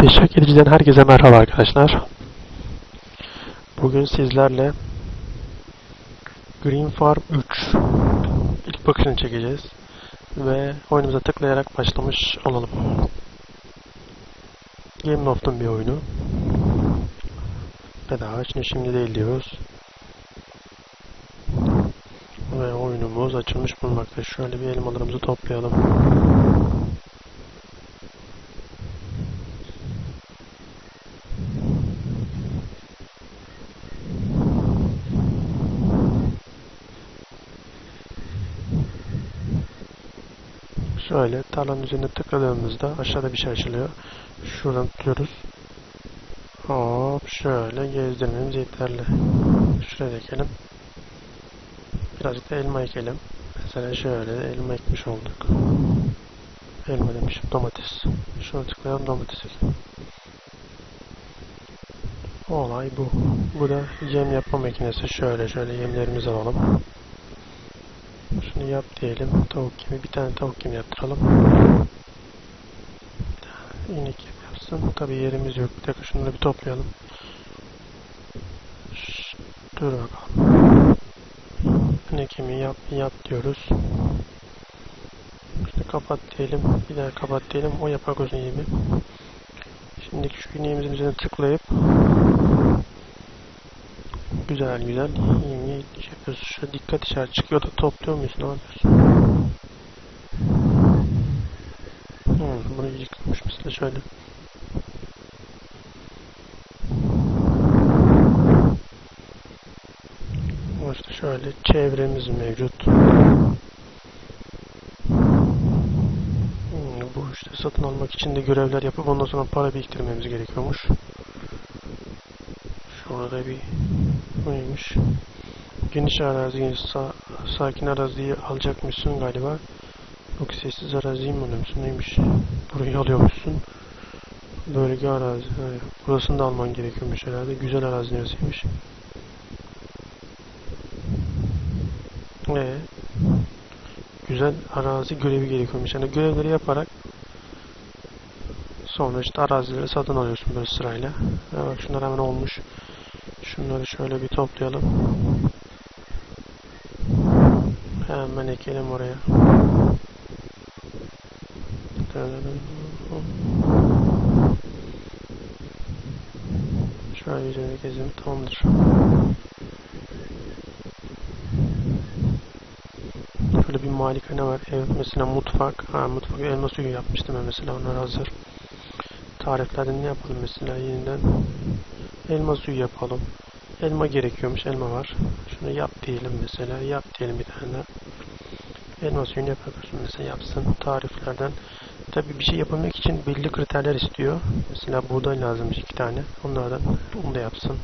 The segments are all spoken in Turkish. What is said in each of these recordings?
Teşvik ediciden herkese merhaba arkadaşlar. Bugün sizlerle Green Farm 3 ilk bakışını çekeceğiz ve oyunumuza tıklayarak başlamış olalım. Gameloft'un bir oyunu. Bedava için şimdi değil diyoruz. Ve oyunumuz açılmış bulunmakta. Şöyle bir elmalarımızı toplayalım. Şöyle tarlanın üzerine tıkladığımızda aşağıda bir şey açılıyor. Şuradan tutuyoruz. Hop şöyle gezdirmemiz yeterli. Şuraya da ekelim. Birazcık da elma ekelim. Mesela şöyle elma ekmiş olduk. Elma demişim domates. Şuna tıklayalım domates ekelim. Olay bu. Bu da yem yapma makinesi. Şöyle şöyle yemlerimizi alalım. Şunu yap diyelim. Tavuk kimi. Bir tane tavuk kimi yaptıralım. İnek yapsın. Tabi yerimiz yok. Bir dakika şunları bir toplayalım. Dur bakalım. İnek yemi yap, yap diyoruz. Şunu kapat diyelim. Bir daha kapat diyelim. O yapar olsun yemi. Şimdi şu ineğimizin üzerine tıklayıp Güzel güzel şey yapıyorsun. Şu dikkat işareti çıkıyor da topluyor muyuz? Ne yapıyorsun? Hmm, bunu yıkılmış mesela şöyle. İşte şöyle çevremiz mevcut. Hmm, bu işte satın almak için de görevler yapıp ondan sonra para biriktirmemiz gerekiyormuş. Şurada bir neymiş? Geniş arazi, sa sakin araziyi alacakmışsın galiba. Yok sessiz araziyi mi alıyormuşsun neymiş? Burayı alıyormuşsun. Bölge arazi. Evet. Burasını da alman gerekiyormuş herhalde. Güzel arazi neresiymiş? Ee, güzel arazi görevi gerekiyormuş. Yani görevleri yaparak sonra işte arazileri satın alıyorsun böyle sırayla. Ya bak şunlar hemen olmuş. Şunları şöyle bir toplayalım. Hemen ekelim oraya. Şöyle üzerine gezelim. Tamamdır. Şöyle bir malikane var. Ev mesela mutfak. Ha, mutfak elma suyu yapmıştım ben mesela. Onlar hazır. Tariflerden ne yapalım mesela yeniden? Elma suyu yapalım. Elma gerekiyormuş. Elma var. Şunu yap diyelim mesela. Yap diyelim bir tane daha. Elma suyunu yapabilirsin. Mesela yapsın. Tariflerden. Tabii bir şey yapabilmek için belli kriterler istiyor. Mesela buğday lazımmış iki tane. Onlardan onu da yapsın.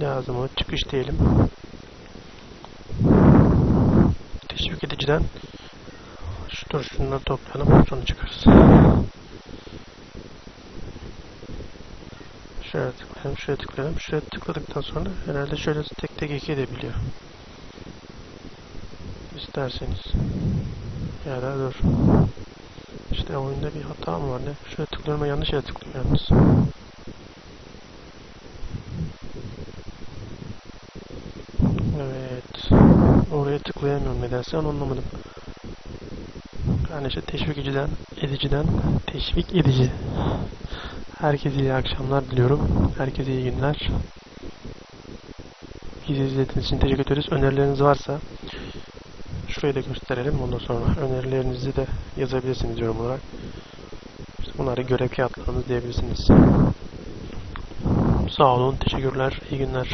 Lazım o. Çıkış diyelim. Teşvik ediciden şu dur şunları toplayalım. Sonra çıkarız. Şuraya tıklayalım, şuraya tıklayalım. Şuraya tıkladıktan sonra herhalde şöyle tek tek eki edebiliyor. İsterseniz. Ya da dur. İşte oyunda bir hata mı var ne? Şuraya tıklıyorum yanlış yere tıklıyorum yalnız. Evet. Oraya tıklayamıyorum nedense onu anlamadım. Yani işte teşvik ediciden, ediciden teşvik edici. Herkese iyi akşamlar diliyorum. Herkese iyi günler. Bizi izlediğiniz için teşekkür ederiz. Önerileriniz varsa şurayı da gösterelim. Ondan sonra önerilerinizi de yazabilirsiniz yorum olarak. İşte bunları görev kağıtlarınız diyebilirsiniz. Sağ olun. Teşekkürler. İyi günler.